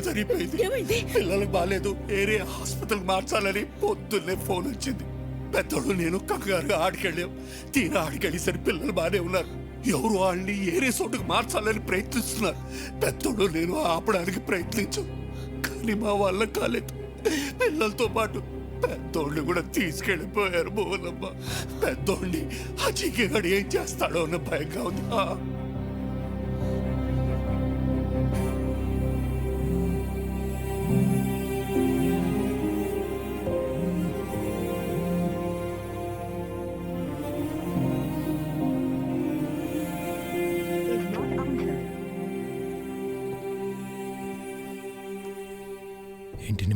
జరిగిపోయింది. పిల్లలకు బాగాలేదు ఏరే హాస్పిటల్ మార్చాలని పొద్దున్నే ఫోన్ వచ్చింది. పెద్దోడు నేను కంగారుగా ఆడికెళ్ళాం. తీరా ఆడికెళ్ళేసరి పిల్లలు బాగానే ఉన్నారు. ఎవరు వాళ్ళని ఏరే చోటుకు మార్చాలని ప్రయత్నిస్తున్నారు. పెద్దోడు నేను ఆపడానికి ప్రయత్నించు. కానీ మా వల్ల కాలేదు. పిల్లలతో పాటు పెద్దోడిని కూడా తీసుకెళ్ళిపోయారు మోలమ్మ పెద్దోడిని ఆ చీకగాడు ఏం చేస్తాడో అన్న భయంగా ఉంది.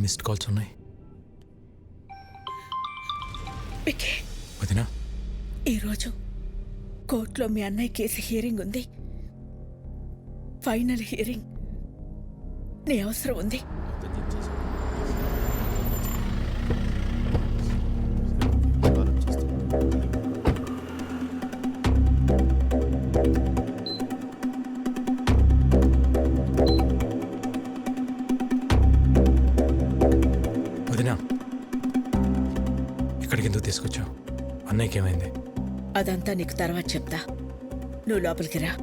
మిస్డ్ కాల్స్ ఉన్నాయి విక్కీ వదినా. ఈరోజు కోర్టులో మీ అన్నయ్య కేసు హియరింగ్ ఉంది. ఫైనల్ హియరింగ్ నీ అవసరం ఉంది. తీసుకొచ్చావు. అన్నయ్యకి ఏమైంది అదంతా నీకు తర్వాత చెప్తా. నువ్వు లోపలికి రా.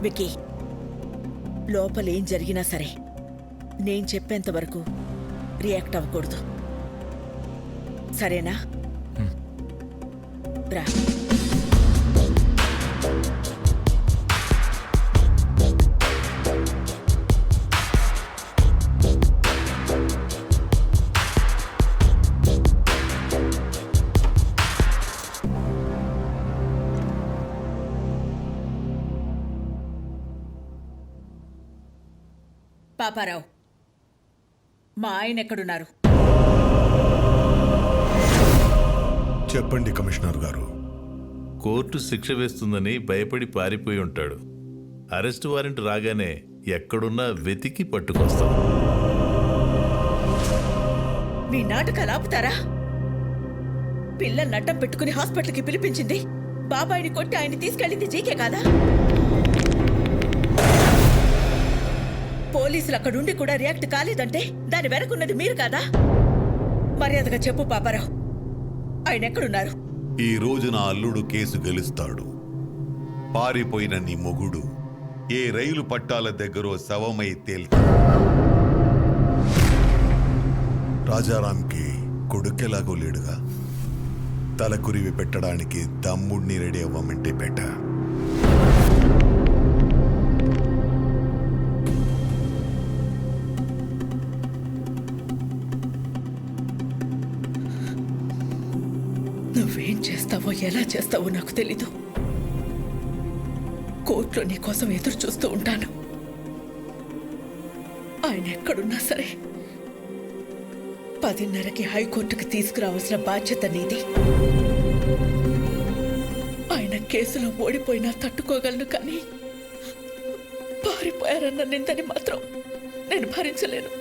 విక్కీ. లోపల ఏం జరిగినా సరే నేను చెప్పేంత వరకు రియాక్ట్ అవ్వకూడదు. సరేనా. రా. పాపారావు మా ఆయన ఎక్కడున్నారు? చెప్పండి కమిషనర్ గారు. కోర్టు శిక్ష వేస్తుందని భయపడి పారిపోయి ఉంటాడు. అరెస్ట్ వారెంట్ రాగానే ఎక్కడున్నా వెతికి పట్టుకొస్తాం. మీ నాటకాలు ఆపుతారా? పిల్లల నట్టం పెట్టుకుని హాస్పిటల్కి పిలిపించింది. బాబాయిని కొట్టి ఆయన్ని తీసుకెళ్ళింది జీకే కాదా? పోలీసులు అక్కడుండి కూడా రియాక్ట్ కాలేదంటే దాని వెనకున్నది మీరు కాదా? మర్యాదగా చెప్పు పాపారావు. ఆయన ఎక్కడున్నారు? ఈ రోజు నా అల్లుడు కేసు గెలుస్తాడు. పారిపోయిన నీ మొగుడు ఏ రైలు పట్టాల దగ్గరో శవమై తేల్తాడు రాజారాంకి కొడుకెలాగో లేడుగా. తలకురివి పెట్టడానికి తమ్ముడిని రెడీ అవ్వమంటే పెట్ట నువ్వేం చేస్తావో ఎలా చేస్తావో నాకు తెలీదు. కోర్టులో నీ కోసం ఎదురు చూస్తూ ఉంటాను. ఆయన ఎక్కడున్నా సరే పదిన్నరకి హైకోర్టుకి తీసుకురావాల్సిన బాధ్యత నీది. ఆయన కేసులో ఓడిపోయినా తట్టుకోగలను కానీ పారిపోయారన్న నిందని మాత్రం నేను భరించలేను.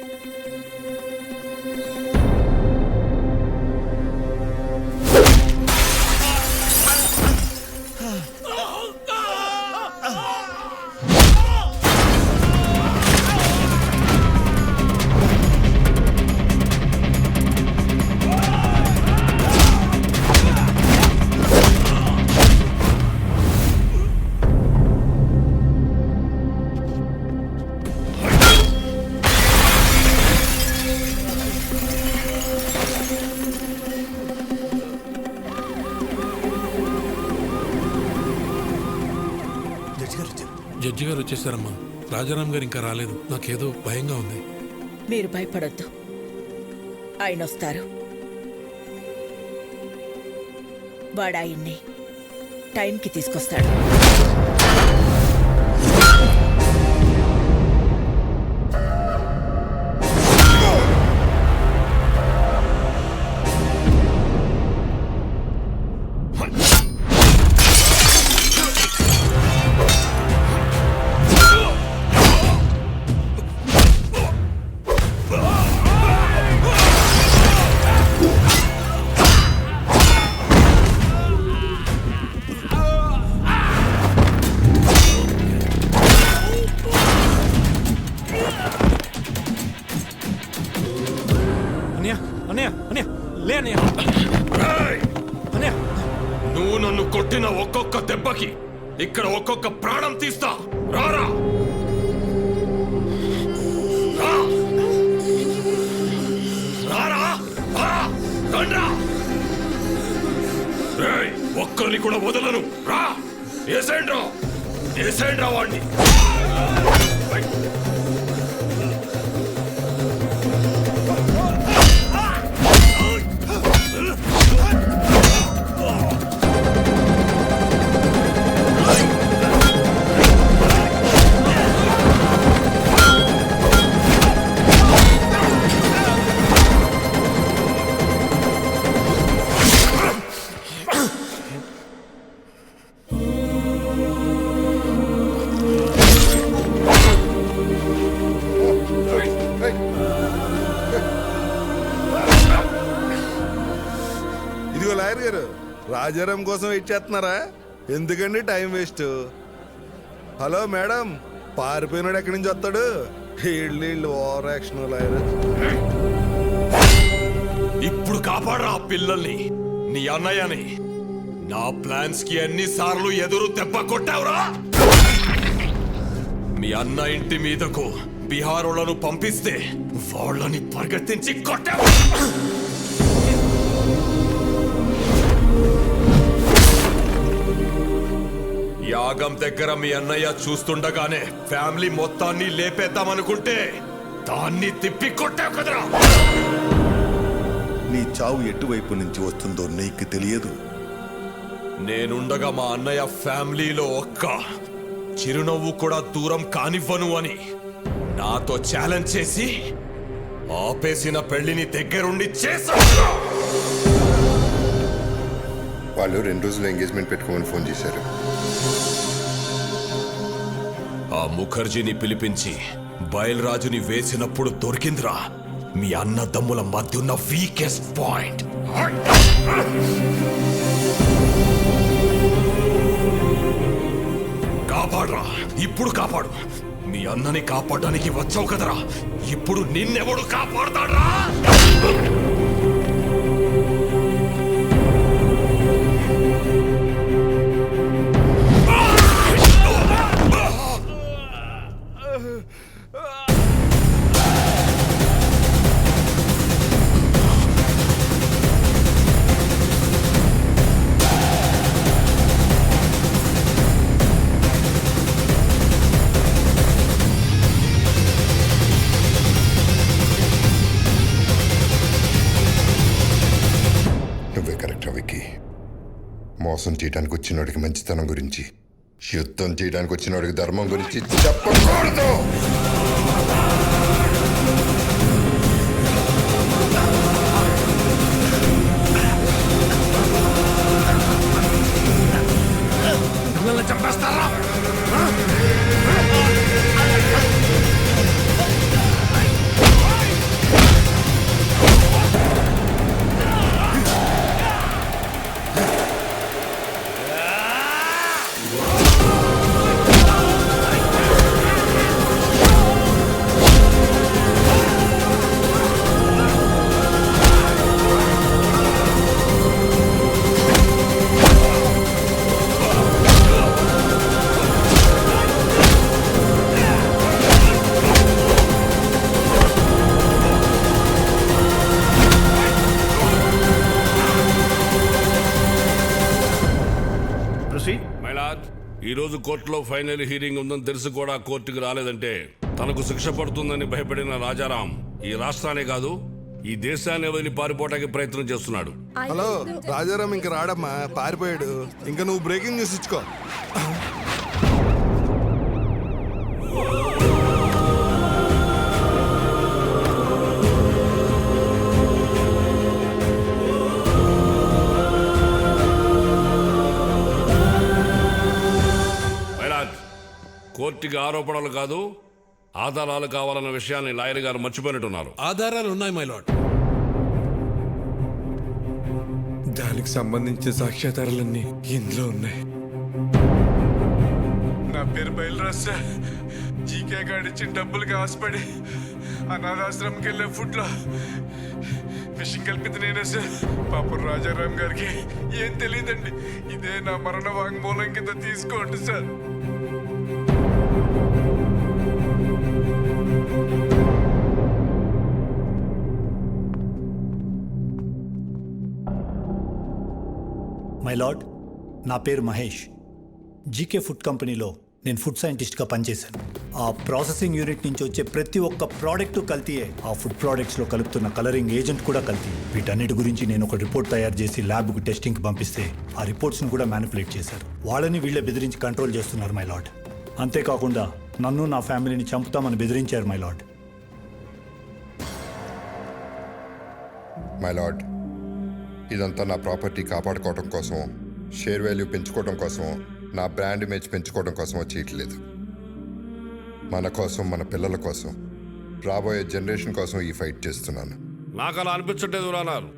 వచ్చేసారమ్మా. రాజారాం గారు ఇంకా రాలేదు. నాకేదో భయంగా ఉంది. మీరు భయపడొద్దు. ఆయన వస్తారు. వాడాయన్ని టైంకి తీసుకొస్తాడు. వదలను. రా. ఏసేండ్రా. ఏసేండ్రా వాడిని ఇదిగో లాయర్ గారు రాజారాం కోసం వెయిట్ చేస్తున్నారా? ఎందుకండి టైం వేస్ట్? హలో మేడం పారిపోయినాడు ఎక్కడి నుంచి వస్తాడు? వీళ్ళు వీళ్ళు ఓవర్ యాక్షన్ లాయర్. ఇప్పుడు కాపాడరా ఆ పిల్లల్ని నీ అన్నయ్యని. నా ప్లాన్స్కి ఎన్నిసార్లు ఎదురు దెబ్బ కొట్టావురా? మీ అన్న ఇంటి మీదకు బీహారులను పంపిస్తే వాళ్ళని పరిగెత్తించి కొట్టావు. యాగం దగ్గర మీ అన్నయ్య చూస్తుండగానే ఫ్యామిలీ మొత్తాన్ని లేపేద్దామనుకుంటే దాన్ని తిప్పి కొట్టావు కదరా. నీ చావు ఎటువైపు నుంచి వస్తుందో నీకు తెలియదు. నేనుండగా మా అన్నయ్య ఫ్యామిలీలో ఒక్క చిరునవ్వు కూడా దూరం కానివ్వను అని నాతో ఛాలెంజ్ చేసి ఆపేసిన పెళ్ళిని దగ్గరుండి చేశాడు వాళ్ళు రెండు రోజులు ఎంగేజ్మెంట్ పెట్టుకోమని ఫోన్ చేశారు. ఆ ముఖర్జీని పిలిపించి బయల్రాజుని వేసినప్పుడు దొరికిందిరా. మీ అన్నదమ్ముల మధ్య ఉన్న వీకెస్ట్ పాయింట్ కాపాడరా. ఇప్పుడు కాపాడు. మీ అన్నని కాపాడడానికి వచ్చావు కదరా. ఇప్పుడు నిన్నెవడు కాపాడతాడ్రా? మోసం చేయడానికి వచ్చినోడికి మంచితనం గురించి యుద్ధం చేయడానికి వచ్చినోడికి ధర్మం గురించి చెప్పకూడదు! కోర్టులో ఫైనల్ హీరింగ్ ఉందని తెలిసి కూడా కోర్టుకు రాలేదంటే తనకు శిక్ష పడుతుందని భయపడిన రాజారాం ఈ రాష్ట్రానే కాదు ఈ దేశాన్ని వదిలి పారిపోవడానికి ప్రయత్నం చేస్తున్నాడు. హలో రాజారాం ఇంకా రాడమ్మా పారిపోయాడు. ఇంకా నువ్వు బ్రేకింగ్ న్యూస్ ఇచ్చుకో. కోర్టుకి ఆరోపణలు కాదు ఆధారాలు కావాలన్న విషయాన్ని లాయర్ గారు మర్చిపోయినట్టున్నారు. ఆధారాలు ఉన్నాయి మై లాడ్ దానికి సంబంధించిన సాక్ష్యాధారాలన్నీ ఇందులో ఉన్నాయి. నా పేరు బయలురాజ్ సార్. జీకే గాడి ఇచ్చిన డబ్బులకి ఆశపడి అనాథాశ్రమంకి వెళ్ళే ఫుడ్లో ఫిషింగ్ కలిపింది నేనే సార్. పాపం రాజారాం గారికి ఏం తెలియదండి. ఇదే నా మరణ వాంగ్మూలం కింద తీసుకోండి సార్. మై లార్డ్ నా పేరు మహేష్. జీకే ఫుడ్ కంపెనీలో నేను ఫుడ్ సైంటిస్ట్గా పనిచేశాను. ఆ ప్రాసెసింగ్ యూనిట్ నుంచి వచ్చే ప్రతి ఒక్క ప్రోడక్ట్ కల్తీయే. ఆ ఫుడ్ ప్రోడక్ట్స్లో కలుపుతున్న కలరింగ్ ఏజెంట్ కూడా కల్తీ. వీటన్నిటి గురించి నేను ఒక రిపోర్ట్ తయారు చేసి ల్యాబ్కు టెస్టింగ్కి పంపిస్తే ఆ రిపోర్ట్స్ను కూడా మ్యానిపులేట్ చేశారు. వాళ్ళని వీళ్ళే బెదిరించి కంట్రోల్ చేస్తున్నారు మై లార్డ్ అంతేకాకుండా నన్ను నా ఫ్యామిలీని చంపుతామని బెదిరించారు మై లార్డ్. మై లార్డ్ ఇదంతా నా ప్రాపర్టీ కాపాడుకోవడం కోసం షేర్ వాల్యూ పెంచుకోవడం కోసం నా బ్రాండ్ ఇమేజ్ పెంచుకోవడం కోసం చేయట్లేదు మన కోసం మన పిల్లల కోసం రాబోయే జనరేషన్ కోసం ఈ ఫైట్ చేస్తున్నాను. నాకు అలా అనిపించట్లేదు రానారు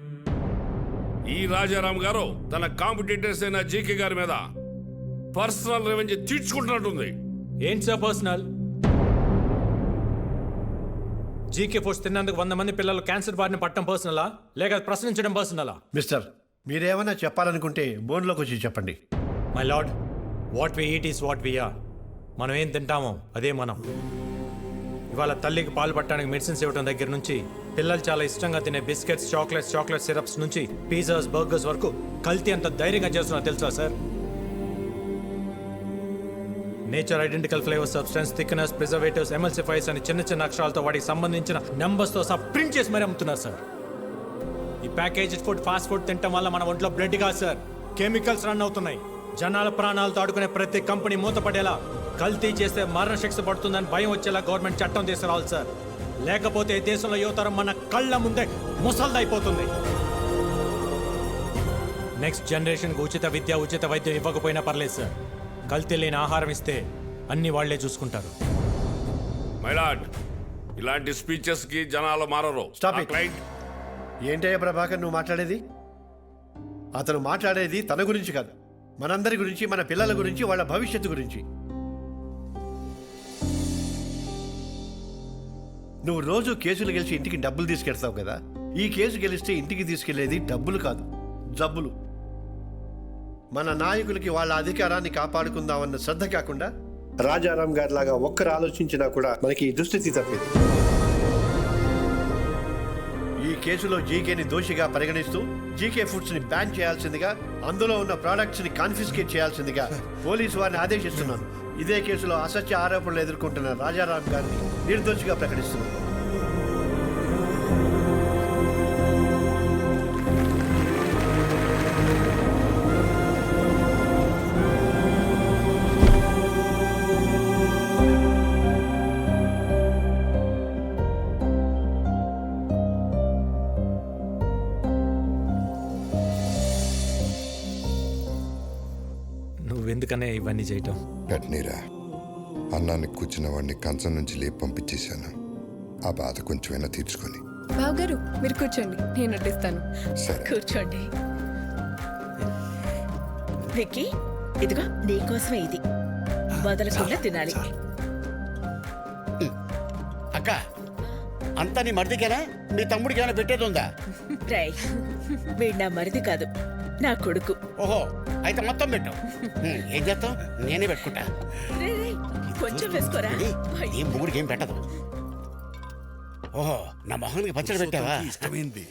ఈ రాజారాం గారు తన కాంపిటేటర్స్ అయిన జీకే గారి మీద పర్సనల్ రెవెన్యూ తీర్చుకుంటున్నట్టుంది. ఏంటి సార్ పర్సనల్? జీకే ఫోర్స్ తిన్నందుకు వంద మంది పిల్లలు క్యాన్సర్ బారిన పట్టడం పర్సనలా? లేక ప్రశ్నించడం పర్సనలా? మిస్టర్ మీరేమైనా చెప్పాలనుకుంటే బోన్లోకి వచ్చి చెప్పండి. My lord what we eat is what we are మనం ఏం తింటామో అదే మనం. ఇవాళ తల్లికి పాలు పట్టడానికి మెడిసిన్స్ ఇవ్వడం దగ్గర నుంచి పిల్లలు చాలా ఇష్టంగా తినే బిస్కెట్స్ చాక్లెట్స్ చాక్లెట్ సిరప్స్ నుంచి పిజ్జాస్ బర్గర్స్ వరకు కల్తీ అంత ధైర్యంగా చేస్తున్నా తెలుసా sir? Nature identical flavour substance thickness preservatives emulsifiers అని చిన్న చిన్న అక్షరాలతో వాటికి సంబంధించిన నెంబర్స్తో సహా ప్రింట్ చేసి మరీ అమ్ముతున్నారు సార్. ఈ ప్యాకేజ్ ఫుడ్ ఫాస్ట్ ఫుడ్ తినటం వల్ల మన ఒంట్లో బ్లడ్ కాదు సార్. కెమికల్స్ రన్ అవుతున్నాయి. జనాల ప్రాణాలతో ఆడుకునే ప్రతి కంపెనీ మూతపడేలా కల్తీ చేస్తే మరణ శిక్ష పడుతుందని భయం వచ్చేలా గవర్నమెంట్ చట్టం తీసుకురావాలి సార్. లేకపోతే ఈ దేశంలో యువతరం మన కళ్ళ ముందే ముసల్దైపోతుంది. నెక్స్ట్ జనరేషన్కి ఉచిత విద్య ఉచిత వైద్యం ఇవ్వకపోయినా పర్లేదు సార్. కల్తీ లేని ఆహారం ఇస్తే అన్ని వాళ్ళే చూసుకుంటారు. మైలాడ్ ఇలాంటి స్పీచెస్కి జనాలు మారరు. Stop ఆ it. క్లయింట్ ఏంటయ్య ప్రభాకర్ నువ్వు మాట్లాడేది? అతను మాట్లాడేది తన గురించి కాదు. మనందరి గురించి మన పిల్లల గురించి వాళ్ళ భవిష్యత్తు గురించి. నువ్వు రోజు కేసులు గెలిచి ఇంటికి డబ్బులు తీసుకెళ్తావు కదా? ఈ కేసు గెలిస్తే ఇంటికి తీసుకెళ్ళేది డబ్బులు కాదు. జబ్బులు. మన నాయకులకి వాళ్ళ అధికారాన్ని కాపాడుకుందామన్న శ్రద్ధ కాకుండా రాజారాం గారి లాగా ఒక్కరు ఆలోచించినా కూడా మనకి ఈ దుస్థితి తప్పేది. ఈ కేసులో జీకేని దోషిగా పరిగణిస్తూ జీకే ఫుడ్స్ని బ్యాన్ చేయాల్సిందిగా అందులో ఉన్న ప్రోడక్ట్స్ని కాన్ఫిస్కేట్ చేయాల్సిందిగా పోలీసు వారిని ఆదేశిస్తున్నాను. ఇదే కేసులో అసత్య ఆరోపణలు ఎదుర్కొంటున్న రాజారాం గారిని నిర్దోషిగా ప్రకటిస్తున్నాను. నువ్వెందుకనే ఇవన్నీ చేయటం. పెట్టనీరా అన్నాన్ని కూర్చున్న వాడిని కంచం నుంచి లేపి పంపించేశాను. ఆ బాధ కొంచెమైనా తీర్చుకొని. బావు గారు మీరు కూర్చోండి. నేను వడ్డిస్తాను. సరే. కూర్చోండి. విక్కీ ఇదిగో నీకోసమే ఇది. వదలకుండా తినాలి. అక్క అంతా నీ మరిదికేనా? మీ తమ్ముడికి ఏమైనా పెట్టేది ఉందా? రై వీడు నా మరిది కాదు. నా కొడుకు. ఓహో అయితే మొత్తం పెట్టు. హ్మ్, ఏం చేస్తావు? నేనే పెట్టుకుంటా. కొంచెం వేసుకోరా? ఈ మూడికి ఏం పెట్టదు. ఓహో నా మొహానికి పచ్చడి పెట్టావా? ఇష్టమైంది.